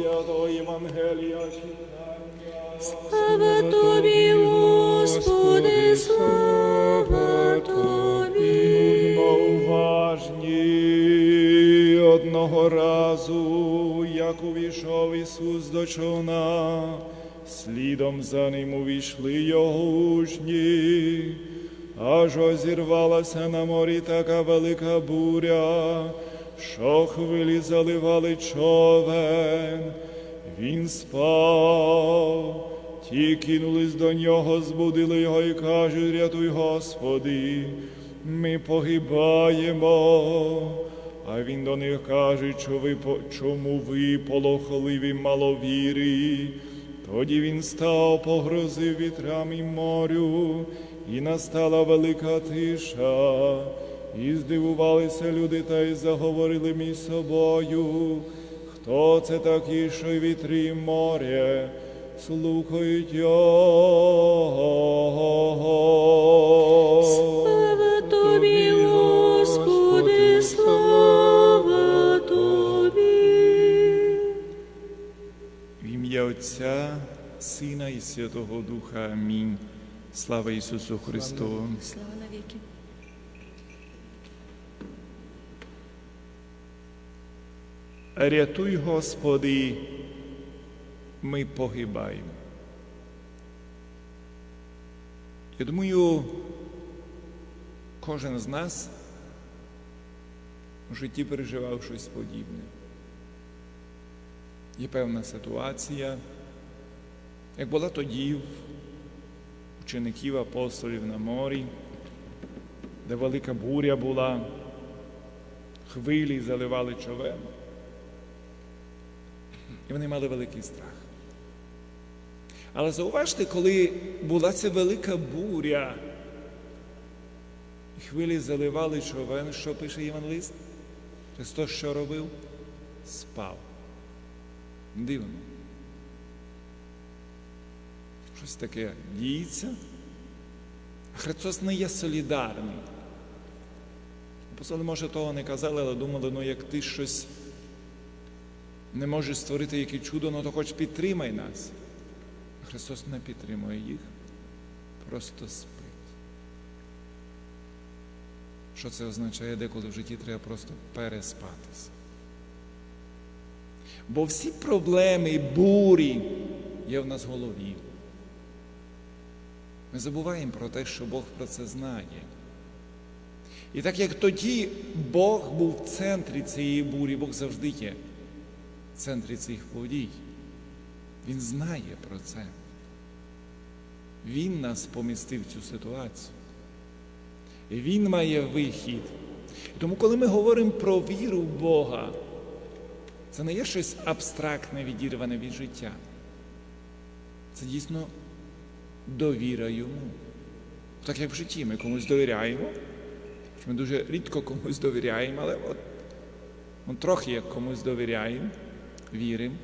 Святого Євангелія. Слава тобі, Господи, слава тобі. Будьмо уважні одного разу, як увійшов Ісус до човна, слідом за ним увійшли його учні, аж озірвалася на морі така велика буря, що хвилі заливали човен. Він спав. Ті кинулись до нього, збудили його і кажуть, рятуй, Господи, ми погибаємо. А він до них каже, чому ви полохливі маловірі. Тоді він став, погрозив вітрам і морю, і настала велика тиша. І здивувалися люди та й заговорили між собою. Хто це такий, що й вітри і море слухають його? Слава тобі, Господи, слава тобі. В ім'я Отця, Сина і Святого Духа. Амінь. Слава Ісусу Христу. Слава навіки. Рятуй, Господи, ми погибаємо. Я думаю, кожен з нас у житті переживав щось подібне. Є певна ситуація, як була тоді в учеників апостолів на морі, де велика буря була, хвилі заливали човен. І вони мали великий страх. Але зауважте, коли була ця велика буря, хвилі заливали човен, що пише Євангелист? Христос що робив? Спав. Дивно. Щось таке діється. Христос не є солідарний. Апостоли, може, того не казали, але думали, ну як ти щось не можеш створити яке чудо, ну то хоч підтримай нас. Христос не підтримує їх, просто спить. Що це означає, деколи в житті треба просто переспатися. Бо всі проблеми, бурі є в нас в голові. Ми забуваємо про те, що Бог про це знає. І так як тоді Бог був в центрі цієї бурі, Бог завжди є центрі цих подій. Він знає про це. Він нас помістив в цю ситуацію. Він має вихід. Тому, коли ми говоримо про віру в Бога, це не є щось абстрактне, відірване від життя. Це дійсно довіра йому. Так як в житті ми комусь довіряємо, ми дуже рідко комусь довіряємо, але от, от трохи як комусь довіряємо, віримо,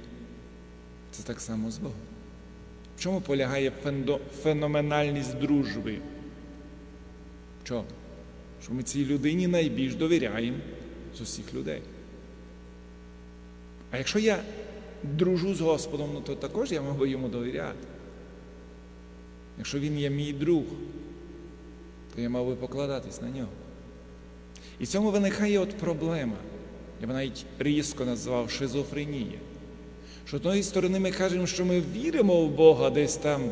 це так само з Богом. В чому полягає феноменальність дружби? В чому? Що ми цій людині найбільш довіряємо з усіх людей. А якщо я дружу з Господом, ну, то також я би йому довіряти. Якщо він є мій друг, то я мав би покладатись на нього. І в цьому виникає от проблема. Я б навіть різко назвав шизофренія. Що з однієї сторони ми кажемо, що ми віримо в Бога десь там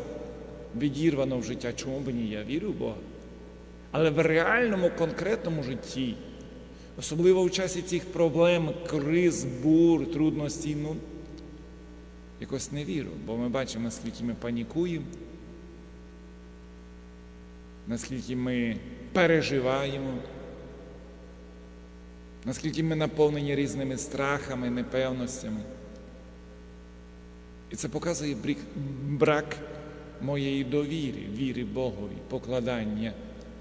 відірвано в життя. Чому б ні? Я вірю в Бога. Але в реальному конкретному житті, особливо в часі цих проблем, криз, бур, трудностей, ну якось не вірю, бо ми бачимо, наскільки ми панікуємо, наскільки ми переживаємо, наскільки ми наповнені різними страхами, непевностями. І це показує брак моєї довіри, віри Богові, покладання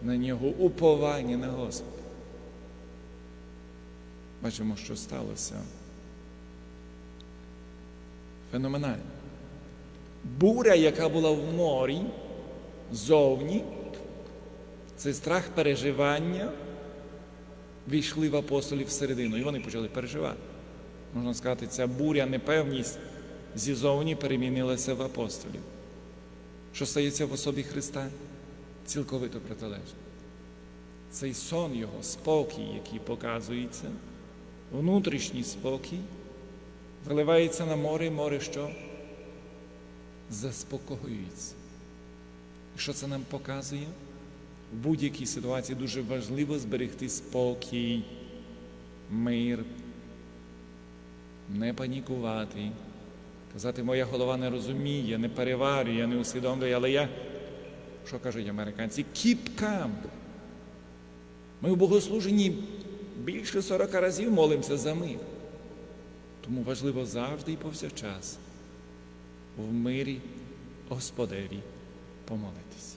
на нього, уповання на Господа. Бачимо, що сталося. Феноменально. Буря, яка була в морі, зовні, це страх переживання, війшли в апостолів всередину, і вони почали переживати. Можна сказати, ця буря, непевність зізовні перемінилася в апостолів. Що стається в особі Христа? Цілковито протилежно. Цей сон Його, спокій, який показується, внутрішній спокій, виливається на море, і море що? Заспокоюється. І що це нам показує? В будь-якій ситуації дуже важливо зберегти спокій, мир, не панікувати, казати, моя голова не розуміє, не переварює, не усвідомлює, але я, що кажуть американці, calm. Ми в богослуженні більше 40 разів молимося за мир. Тому важливо завжди і повсякчас в мирі Господеві помолитись.